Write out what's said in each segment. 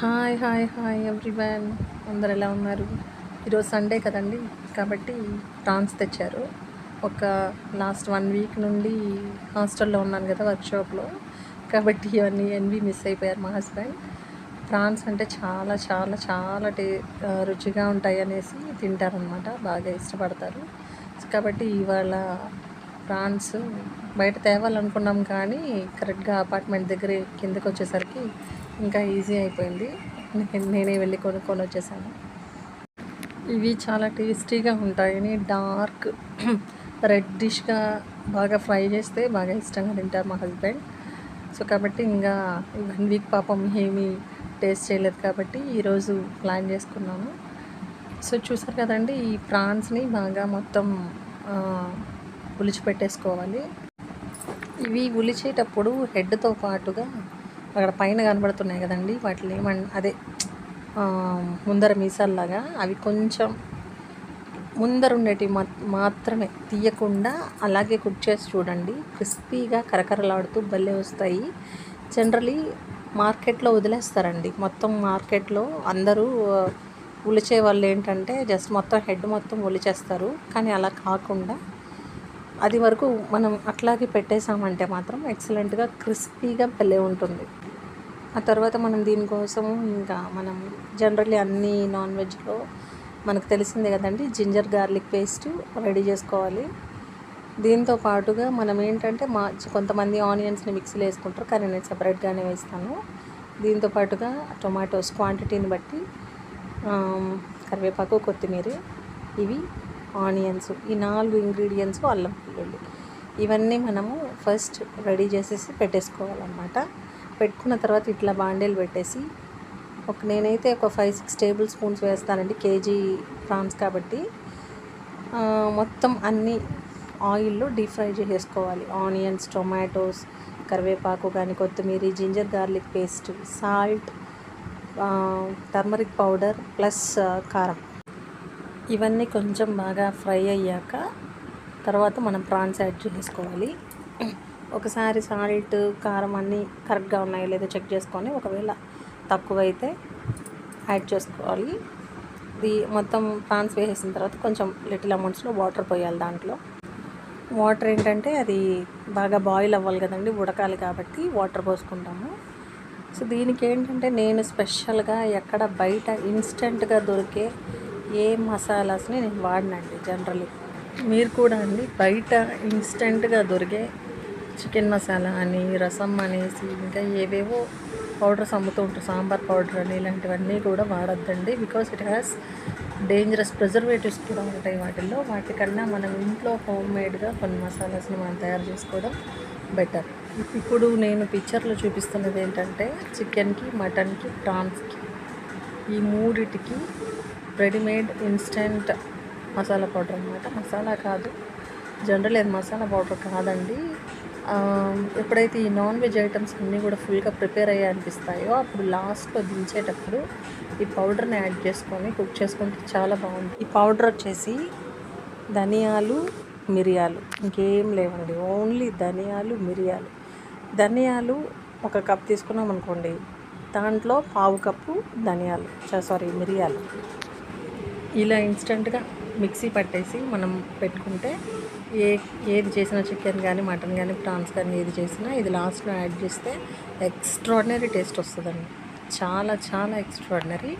Hi hi hi everyone. అందరు ఎలా ఉన్నారు? ఈరోజు సండే కదండి. కాబట్టి ప్రాన్స్ తెచ్చారు. ఒక లాస్ట్ వన్ వీక్ నుండి హాస్టల్లో ఉన్నాను కదా వర్క్షాప్లో కాబట్టి ఇవన్నీ ఎన్వి మిస్ అయిపోయారు మా హస్బెండ్ ప్రాన్స్ అంటే చాలా చాలా చాలా టే రుచిగా ఉంటాయి అనేసి తింటారనమాట బాగా ఇష్టపడతారు. కాబట్టి ఇవాళ ప్రాన్స్ బయట తేవాలనుకున్నాం కానీ కరెక్ట్గా అపార్ట్మెంట్ దగ్గర కిందకు వచ్చేసరికి ఇంకా ఈజీ అయిపోయింది. నేనే వెళ్ళి కొనుక్కొని వచ్చేసాను. ఇవి చాలా టేస్టీగా ఉంటాయని డార్క్ రెడ్డిష్గా బాగా ఫ్రై చేస్తే బాగా ఇష్టంగా తింటారు మా హస్బెండ్. సో కాబట్టి ఇంకా వన్ వీక్ పాపం ఏమీ టేస్ట్ చేయలేదు కాబట్టి ఈరోజు ప్లాన్ చేసుకున్నాను. సో చూసారు కదండి ఈ ప్రాన్స్ని బాగా మొత్తం ఆ, ఉలిచి పెట్టేసుకోవాలి ఇవి ఉలిచేటప్పుడు హెడ్తో పాటుగా అక్కడ పైన కనబడుతున్నాయి కదండి. వాటిని ఏమన్ అదే ముందర మీసాల్లాగా అవి కొంచెం ముందర ఉండేటివి మాత్రమే తీయకుండా అలాగే కుక్ చేసి చూడండి. క్రిస్పీగా కరకరలాడుతూ భలే వస్తాయి. జనరలీ మార్కెట్లో వదిలేస్తారండి. మొత్తం మార్కెట్లో అందరూ ఉలిచే వాళ్ళు ఏంటంటే జస్ట్ మొత్తం హెడ్ మొత్తం ఒలిచేస్తారు. కానీ అలా కాకుండా అది వరకు మనం అట్లాగే పెట్టేసామంటే మాత్రం ఎక్సలెంట్గా క్రిస్పీగా భలే ఉంటుంది. ఆ తర్వాత మనం దీనికోసము ఇంకా మనం జనరల్లీ అన్ని నాన్ వెజ్లో మనకు తెలిసిందే కదండి జింజర్ గార్లిక్ పేస్ట్ రెడీ చేసుకోవాలి. దీంతో పాటుగా మనం ఏంటంటే మా కొంతమంది ఆనియన్స్ని మిక్సీలో వేసుకుంటారు కానీ నేను సపరేట్గానే వేస్తాను. దీంతో పాటుగా టొమాటోస్ క్వాంటిటీని బట్టి కరివేపాకు కొత్తిమీర ఇవి ఆనియన్స్ ఈ నాలుగు ఇంగ్రీడియంట్స్ అల్లం వెల్లుల్లి. ఇవన్నీ మనము ఫస్ట్ రెడీ చేసేసి పెట్టేసుకోవాలన్నమాట. పెట్టుకున్న తర్వాత ఇట్లా బాండీలు పెట్టేసి ఒక నేనైతే ఒక ఫైవ్ సిక్స్ టేబుల్ స్పూన్స్ వేస్తానండి కేజీ ప్రాన్స్ కాబట్టి. మొత్తం అన్ని ఆయిల్లో డీప్ ఫ్రై చేసేసుకోవాలి. ఆనియన్స్ టొమాటోస్ కరివేపాకు కానీ కొత్తిమీర ginger garlic paste salt turmeric powder plus కారం. ఇవన్నీ కొంచెం బాగా ఫ్రై అయ్యాక తర్వాత మనం ప్రాన్స్ యాడ్ చేసుకోవాలి ఒకసారి సాల్ట్ కారం అన్నీ కరెక్ట్గా ఉన్నాయో లేదో చెక్ చేసుకొని ఒకవేళ తక్కువైతే యాడ్ చేసుకోవాలి. ఇది మొత్తం ప్రాన్స్ వేసేసిన తర్వాత కొంచెం లిటిల్ అమౌంట్స్లో వాటర్ పోయాలి దాంట్లో. వాటర్ ఏంటంటే అది బాగా బాయిల్ అవ్వాలి కదండి ఉడకాలి కాబట్టి వాటర్ పోసుకుంటాము. సో దీనికి ఏంటంటే నేను స్పెషల్గా ఎక్కడ బయట ఇన్స్టెంట్గా దొరికే ఏ మసాలాస్ని నేను వాడినండి జనరల్లీ మీరు కూడా అండి బయట ఇన్స్టెంట్గా దొరికే చికెన్ మసాలా అని రసం అనేసి ఇంకా ఏవేవో పౌడర్స్ అమ్ముతూ ఉంటారు. సాంబార్ పౌడర్ అని ఇలాంటివన్నీ కూడా వాడద్దండి. Because it has dangerous preservatives కూడా ఉంటాయి వాటిల్లో. వాటికన్నా మనం ఇంట్లో హోమ్ మేడ్గా కొన్ని మసాలాస్ని మనం తయారు చేసుకోవడం బెటర్ ఇప్పుడు నేను పిక్చర్లో చూపిస్తున్నది ఏంటంటే చికెన్కి మటన్కి ప్రాన్స్కి ఈ మూడిటికి రెడీమేడ్ ఇన్స్టెంట్ మసాలా పౌడర్ అనమాట మసాలా కాదు జనరల్ అది మసాలా పౌడర్ కాదండి. ఎప్పుడైతే ఈ నాన్ వెజ్ ఐటమ్స్ అన్నీ కూడా ఫుల్గా ప్రిపేర్ అయ్యా అనిపిస్తాయో అప్పుడు లాస్ట్లో దించేటప్పుడు ఈ పౌడర్ని యాడ్ చేసుకొని కుక్ చేసుకుంటే చాలా బాగుంది ఈ పౌడర్ వచ్చేసి ధనియాలు మిరియాలు. ఇంకేం లేవండి ఓన్లీ ధనియాలు మిరియాలు. ధనియాలు ఒక కప్ తీసుకున్నాం అనుకోండి దాంట్లో పావు కప్పు ధనియాలు సారీ మిరియాలు. ఇలా ఇన్స్టెంట్గా మిక్సీ పట్టేసి మనం పెట్టుకుంటే ఏ ఏది చేసినా చికెన్ కానీ మటన్ కానీ ప్రాన్స్ కానీ ఏది చేసినా ఇది లాస్ట్లో యాడ్ చేస్తే ఎక్స్ట్రాడినరీ టేస్ట్ వస్తుందండి. చాలా చాలా ఎక్స్ట్రాడినరీ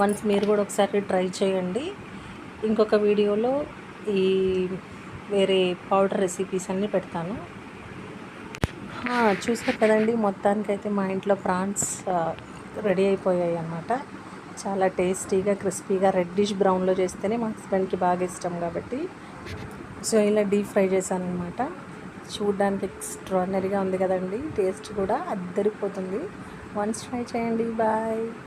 వన్స్ మీరు కూడా ఒకసారి ట్రై చేయండి. ఇంకొక వీడియోలో ఈ వేరే పౌడర్ రెసిపీస్ అన్నీ పెడతాను. చూసారు కదండి మొత్తానికైతే మా ఇంట్లో ప్రాన్స్ రెడీ అయిపోయాయి అన్నమాట. చాలా టేస్టీగా క్రిస్పీగా రెడ్డిష్ బ్రౌన్లో చేస్తేనే మా హస్బెండ్కి బాగా ఇష్టం కాబట్టి సో ఇలా డీప్ ఫ్రై చేశాను అనమాట చూడ్డానికి ఎక్స్ట్రాడినరీగా ఉంది కదండి. టేస్ట్ కూడా అద్దరిపోతుంది. వన్స్ ట్రై చేయండి. బాయ్